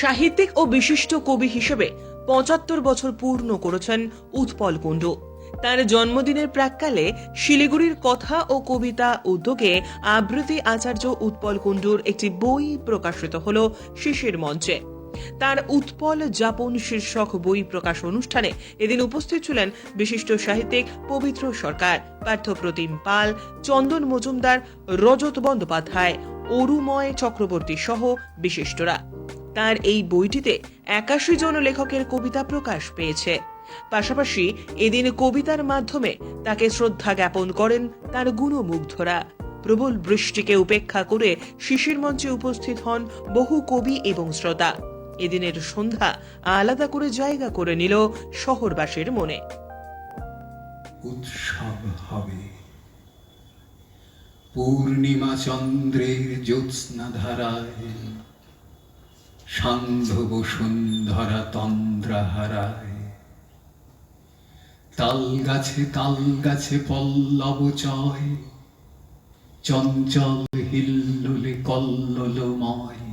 সাহিত্যিক ও বিশিষ্ট কবি হিসেবে পঁচাত্তর বছর পূর্ণ করেছেন উৎপল কুণ্ডু। তার জন্মদিনের প্রাককালে শিলিগুড়ির কথা ও কবিতা উদ্যোগে আবৃত্তি আচার্য উৎপল কুণ্ডুর একটি বই প্রকাশিত হল শিশির মঞ্চে। তার উৎপল যাপন শীর্ষক বই প্রকাশ অনুষ্ঠানে এদিন উপস্থিত ছিলেন বিশিষ্ট সাহিত্যিক পবিত্র সরকার পার্থপ্রতিম পাল, চন্দন মজুমদার, রজত বন্দ্যোপাধ্যায়, অরুময় চক্রবর্তী সহ বিশিষ্টরা। তার এই বইটিতে একাশি জন লেখকের কবিতা প্রকাশ পেয়েছে। পাশাপাশি এদিন কবিতার মাধ্যমে তাকে শ্রদ্ধা জ্ঞাপন করেন তার গুণমুগ্ধরা। প্রবল বৃষ্টিকে উপেক্ষা করে শিশির মঞ্চে উপস্থিত হন বহু কবি এবং শ্রোতা। এদিনের সন্ধ্যা আলাদা করে জায়গা করে নিল শহরবাসীর মনে। উৎসব হবে। পূর্ণিমা চন্দ্রের জ্যোৎস্না ধারায় সান্ধ্য বসুন্ধরা তন্দ্রা হারায় তাল গাছে তাল গাছে পল্লব চয়, চঞ্চল হিল্লোলে কল্লোলময়।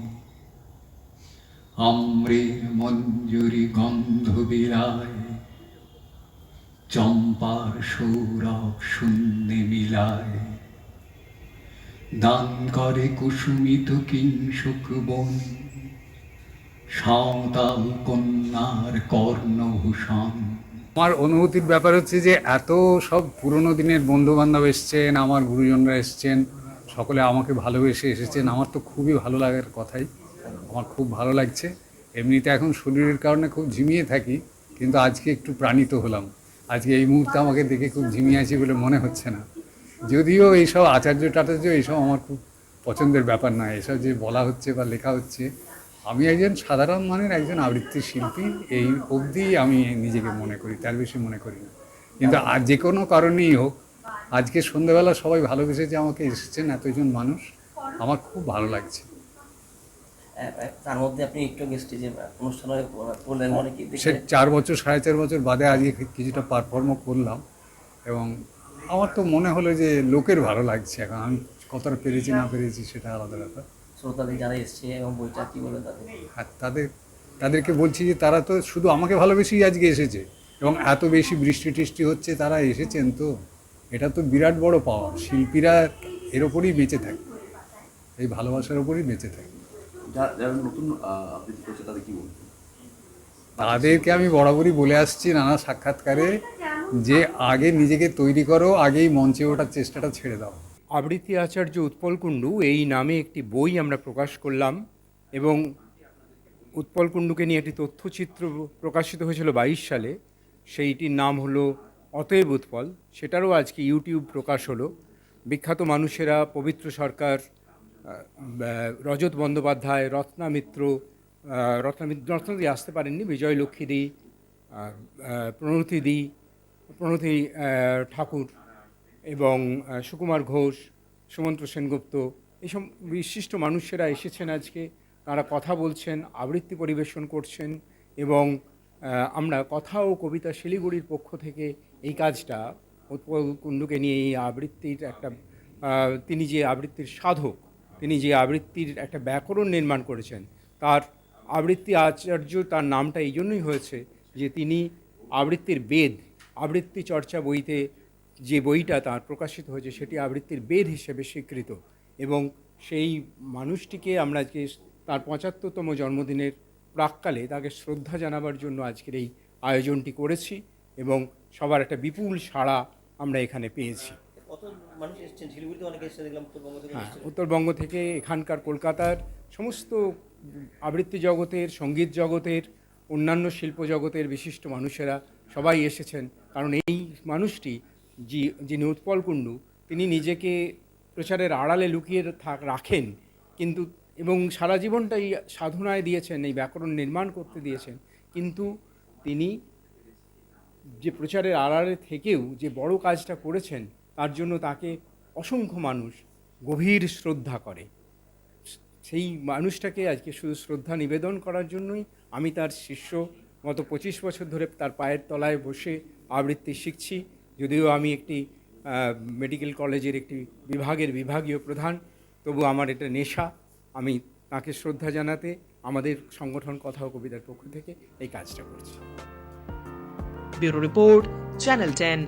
আম্রের মঞ্জুরি গন্ধ বিলায় চম্পার সৌরভ শূন্যে মিলায়। দান করে কুসুমিত কিংসুক বন সাঁওতাল কন্যার কর্ণভূষণ। আমার অনুভূতির ব্যাপার হচ্ছে যে এত সব পুরনো দিনের বন্ধু বান্ধব এসছেন, আমার গুরুজনরা এসছেন, সকলে আমাকে ভালোবেসে এসেছেন, আমার তো খুবই ভালো লাগার কথাই, আমার খুব ভালো লাগছে। এমনিতে এখন শরীরের কারণে খুব ঝিমিয়ে থাকি, কিন্তু আজকে একটু প্রাণিত হলাম। আজকে এই মুহূর্তে আমাকে দেখে খুব ঝিমিয়ে আছি বলে মনে হচ্ছে না। যদিও এইসব আচার্য টাচার্য এইসব আমার খুব পছন্দের ব্যাপার নয়, এসব যে বলা হচ্ছে বা লেখা হচ্ছে আমি একজন সাধারণ মানের একজন আবৃত্তি শিল্পী এই অবধি আমি নিজেকে মনে করি তার বেশি মনে করি না। কিন্তু আর যে কোনো কারণেই হোক আজকে সন্ধ্যেবেলা সবাই ভালোবেসে যে আমাকে এসেছেন এতজন মানুষ আমার খুব ভালো লাগছে। আহ, তার মধ্যে আপনি একটু স্টেজে অনুষ্ঠানে করলেন অনেকে সে চার বছর সাড়ে চার বছর বাদে আজকে কিছুটা পারফর্মও করলাম এবং আমার তো মনে হলো যে লোকের ভালো লাগছে এখন। আমি কতটা পেরেছি না পেরেছি সেটা আলাদা ব্যাপার। শ্রোতাদের যারা এসছে এবং বইটা কি বলে তাদের? আর তাদের তাদেরকে বলছি যে তারা তো শুধু আমাকে ভালোবেসেই আজকে এসেছে। এবং এত বেশি বৃষ্টি টিষ্টি হচ্ছে তারা এসেছেন তো। এটা তো বিরাট বড় পাওয়া। শিল্পীরা এর ওপরই বেঁচে থাকে। এই ভালোবাসার ওপরই বেঁচে থাকে। নতুন তাদেরকে আমি বরাবরই বলে আসছি নানা সাক্ষাৎকারে যে আগে নিজেকে তৈরি করো আগেই মঞ্চে ওঠার চেষ্টাটা ছেড়ে দাও। আবৃত্তি আচার্য উৎপল কুণ্ডু এই নামে একটি বই আমরা প্রকাশ করলাম এবং উৎপল কুণ্ডুকে নিয়ে একটি তথ্যচিত্র প্রকাশিত হয়েছিল বাইশ সালে। সেইটির নাম হলো অতএব উৎপল। সেটারও আজকে ইউটিউব প্রকাশ হলো। বিখ্যাত মানুষেরা পবিত্র সরকার রজত বন্দ্যোপাধ্যায় রত্না মিত্র আহ, রত্না মিত্র আসতে পারেননি বিজয় লক্ষ্মীদি প্রণতি দি প্রণতি ঠাকুর। এবং সুকুমার ঘোষ, সুমন্ত সেনগুপ্ত, এইসব বিশিষ্ট মানুষেরা এসেছেন আজকে। তারা কথা বলছেন, আবৃত্তি পরিবেশন করছেন এবং আমরা কথা ও কবিতা শিলিগুড়ির পক্ষ থেকে এই কাজটা, উৎপল কুণ্ডুকে নিয়ে এই আবৃত্তির একটা তিনি যে আবৃত্তির সাধক, তিনি যে আবৃত্তির একটা ব্যাকরণ নির্মাণ করেছেন, তার আবৃত্তি আচার্য তার নামটা এই জন্যই হয়েছে যে তিনি আবৃত্তির বেদ, আবৃত্তি চর্চা বইতে যে বইটা তার প্রকাশিত হয়েছে সেটি আবৃত্তির বেদ হিসেবে স্বীকৃত এবং সেই মানুষটিকে আমরা আজকে তার পঁচাত্তরতম জন্মদিনের প্রাককালে তাকে শ্রদ্ধা জানাবার জন্য আজকের এই আয়োজনটি করেছি এবং সবার একটা বিপুল সাড়া আমরা এখানে পেয়েছি। হ্যাঁ উত্তরবঙ্গ থেকে এখানকার কলকাতার সমস্ত আবৃত্তি জগতের সংগীত জগতের অন্যান্য শিল্প জগতের বিশিষ্ট মানুষেরা সবাই এসেছেন। কারণ এই মানুষটি যি যিনি উৎপল কুণ্ডু, তিনি নিজেকে প্রচারের আড়ালে লুকিয়ে থাক রাখেন, কিন্তু, এবং সারা জীবনটাই সাধনায় দিয়েছেন, এই ব্যাকরণ নির্মাণ করতে দিয়েছেন, কিন্তু তিনি যে প্রচারের আড়ালে থেকেও যে বড় কাজটা করেছেন, তার জন্য তাকে অসংখ্য মানুষ গভীর শ্রদ্ধা করে। সেই মানুষটাকে আজকে শুধু শ্রদ্ধা নিবেদন করার জন্যই আমি তার শিষ্য, গত পঁচিশ বছর ধরে তার পায়ের তলায় বসে আবৃত্তি শিখছি। যদিও আমি একটি মেডিকেল কলেজের একটি বিভাগের বিভাগীয় প্রধান, তবু আমার এটা নেশা। আমি তাকে শ্রদ্ধা জানাতে আমাদের সংগঠন কথা ও কবিতার পক্ষ থেকে এই কাজটা করছি। Bureau report, channel ten.